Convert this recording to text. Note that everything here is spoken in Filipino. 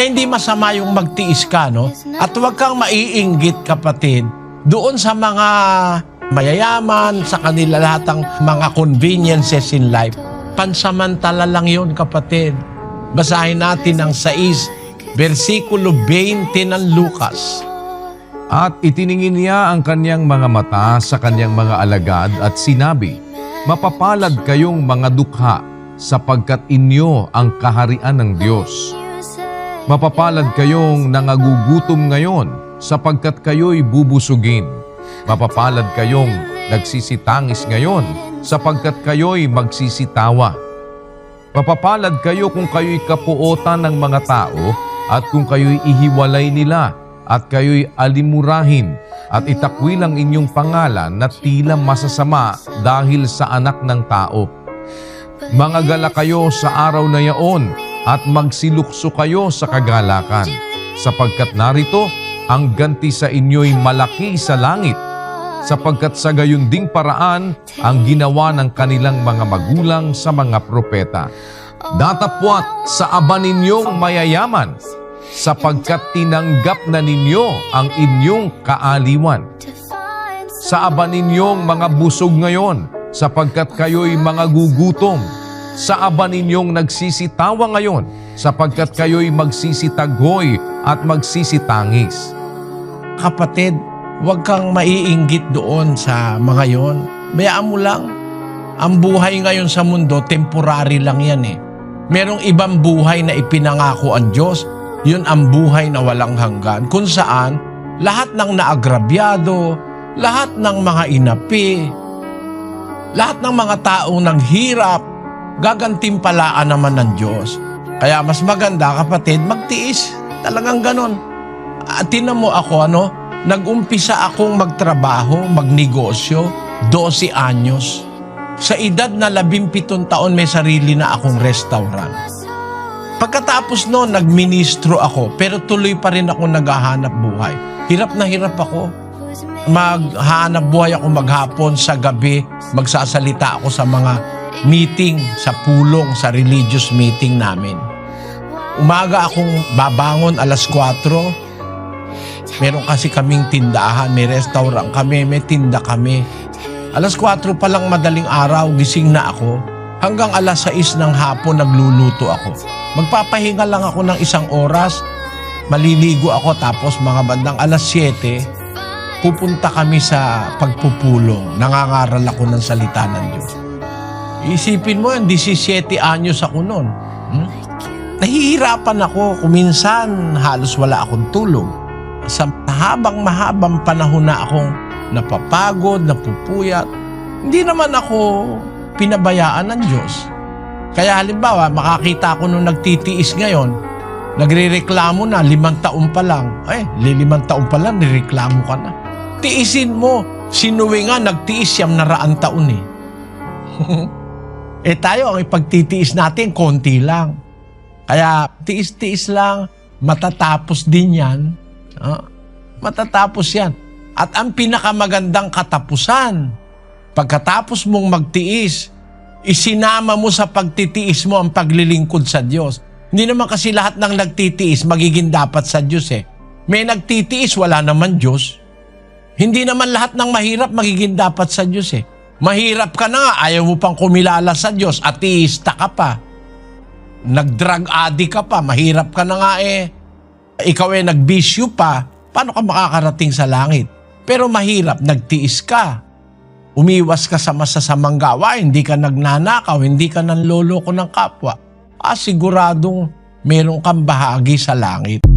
Hindi masama yung magtiis ka, no? At huwag kang maiinggit, kapatid, doon sa mga mayayaman, sa kanila lahat ng mga conveniences in life. Pansamantala lang yon kapatid. Basahin natin ang 6, versikulo 20 ng Lucas. At itiningin niya ang kanyang mga mata sa kanyang mga alagad at sinabi, Mapapalad kayong mga dukha sapagkat inyo ang kaharian ng Diyos. Mapapalad kayong nangagugutom ngayon sapagkat kayo'y bubusugin. Mapapalad kayong nagsisitangis ngayon sapagkat kayo'y magsisitawa. Mapapalad kayo kung kayo'y kapuotan ng mga tao at kung kayo'y ihiwalay nila at kayo'y alimurahin at itakwil ang inyong pangalan na tila masasama dahil sa anak ng tao. Mga gala kayo sa araw na yaon at magsilukso kayo sa kagalakan, sapagkat narito ang ganti sa inyo'y malaki sa langit, sapagkat sa gayon ding paraan ang ginawa ng kanilang mga magulang sa mga propeta. Datapwat sa aba ninyong mayayaman, sapagkat tinanggap na ninyo ang inyong kaaliwan. Sa aba ninyong mga busog ngayon, sapagkat kayo'y mga gugutom. Sa aba ninyong nagsisitawa ngayon, sapagkat kayo'y magsisitagoy at magsisitangis. Kapatid, huwag kang maiinggit doon sa mga yon. Bayaan mo lang. Ang buhay ngayon sa mundo, temporary lang yan eh. Merong ibang buhay na ipinangako ang Diyos, yun ang buhay na walang hanggan. Kung saan, lahat ng naagrabyado, lahat ng mga inapi, lahat ng mga taong nanghirap, gagantimpalaan naman ng Diyos. Kaya mas maganda kapatid, magtiis. Talagang ganon. At tinan mo ako, ano, nag-umpisa akong magtrabaho, magnegosyo, 12 anyos. Sa edad na 17 taon, may sarili na akong restaurant. Pagkatapos noon, nagministro ako, pero tuloy pa rin ako naghahanap buhay. Hirap na hirap ako. Maghahanap buhay ako maghapon, sa gabi, magsasalita ako sa mga meeting, sa pulong, sa religious meeting namin. Umaga akong babangon alas 4, Meron kasi kaming tindahan, may restaurant kami, may tinda kami. Alas 4 pa lang madaling araw, gising na ako. Hanggang alas 6 ng hapon nagluluto ako. Magpapahinga lang ako ng isang oras, maliligo ako tapos mga bandang alas 7, pupunta kami sa pagpupulong. Nangangaral ako ng salita ng Diyos. Isipin mo, 17 anyos ako noon. Hmm? Nahihirapan ako. Kuminsan, halos wala akong tulog sa mahabang mahabang panahon na akong napapagod, napupuyat, hindi naman ako pinabayaan ng Diyos. Kaya halimbawa, makakita ko nung nagtitiis ngayon, nagrereklamo na, limang taon pa lang. Ay, limang taon pa lang, nireklamo ka na. Tiisin mo. Sinuwi nga, nagtiis siyam na raan taon eh. eh tayo, ang ipagtitiis natin, konti lang. Kaya tiis-tiis lang, matatapos din yan. Ah, matatapos yan. At ang pinakamagandang katapusan, pagkatapos mong magtiis, isinama mo sa pagtitiis mo ang paglilingkod sa Diyos. Hindi naman kasi lahat ng nagtitiis magiging dapat sa Diyos eh. May nagtitiis, wala naman Diyos. Hindi naman lahat ng mahirap magiging dapat sa Diyos eh. Mahirap ka na ayaw mo pang kumilala sa Diyos, ateista ka pa. Nag-drug addict ka pa, mahirap ka na nga eh ikaw ay nagbisyo pa, paano ka makakarating sa langit? Pero mahirap, nagtiis ka. Umiwas ka sa masasamang gawa, hindi ka nagnanakaw, hindi ka nanloloko ng kapwa. Ah, siguradong meron kang bahagi sa langit.